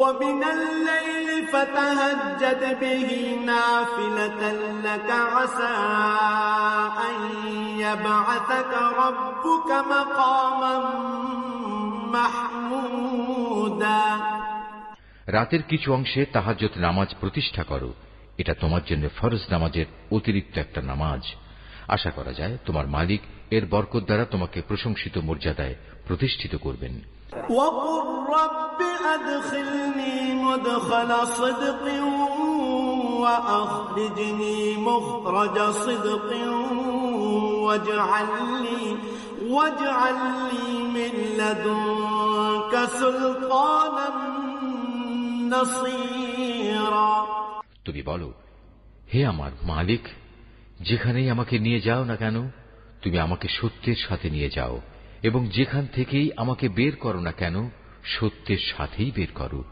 ومن الليل فتهجد به نافلة لك عسى أن يبعثك ربك مقاما محمودا রাতের কিছু অংশে তাহাজ্জত নামাজ প্রতিষ্ঠা করো এটা তোমার জন্য ফরজ নামাজের অতিরিক্ত একটা নামাজ আশা করা যায় তোমার মালিক এর বরকত দ্বারা তোমাকে প্রশংসিত মর্যাদায় প্রতিষ্ঠিত করবেন وقل رب أدخلني مدخل صدق وأخرجني مخرج صدق واجعل لي واجعل لي من لدنك سلطانا نصيرا তুমি বলো হে আমার মালিক যেখানেই আমাকে নিয়ে যাও না কেন তুমি আমাকে সত্যের সাথে নিয়ে যাও এবং যেখান থেকেই আমাকে বের করো না কেন সত্যের সাথেই বের করো।